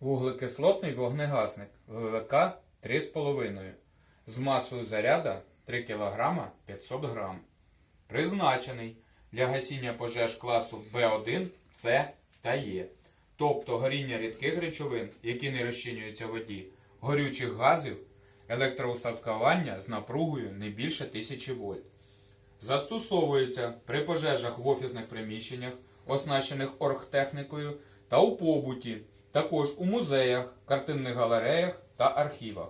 Вуглекислотний вогнегасник ВВК 3,5 з масою заряда 3 кг 500 г. Призначений для гасіння пожеж класу Б1, С та Е, тобто горіння рідких речовин, які не розчинюються в воді, горючих газів, електроустаткування з напругою не більше 1000 вольт. Застосовується при пожежах в офісних приміщеннях, оснащених оргтехнікою та у побуті, також у музеях, картинних галереях та архівах.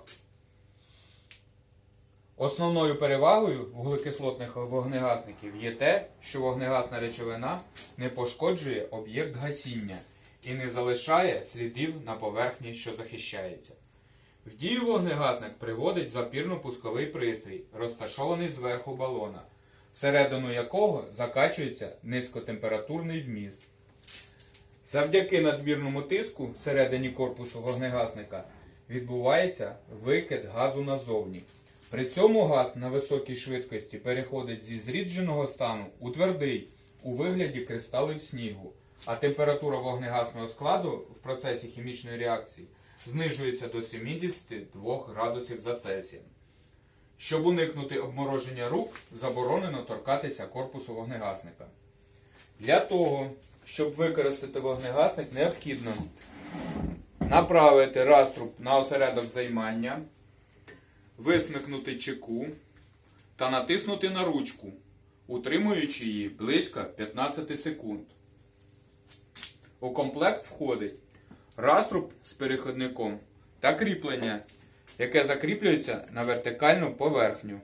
Основною перевагою вуглекислотних вогнегасників є те, що вогнегасна речовина не пошкоджує об'єкт гасіння і не залишає слідів на поверхні, що захищається. В дію вогнегасник приводить запірно-пусковий пристрій, розташований зверху балона, всередину якого закачується низькотемпературний вміст. Завдяки надмірному тиску всередині корпусу вогнегасника відбувається викид газу назовні. При цьому газ на високій швидкості переходить зі зрідженого стану у твердий у вигляді кристалів снігу, а температура вогнегасного складу в процесі хімічної реакції знижується до 72 градусів за Цельсієм. Щоб уникнути обмороження рук, заборонено торкатися корпусу вогнегасника. Для того, щоб використати вогнегасник, необхідно направити раструб на осередок займання, висмикнути чеку та натиснути на ручку, утримуючи її близько 15 секунд. У комплект входить раструб з переходником та кріплення, яке закріплюється на вертикальну поверхню.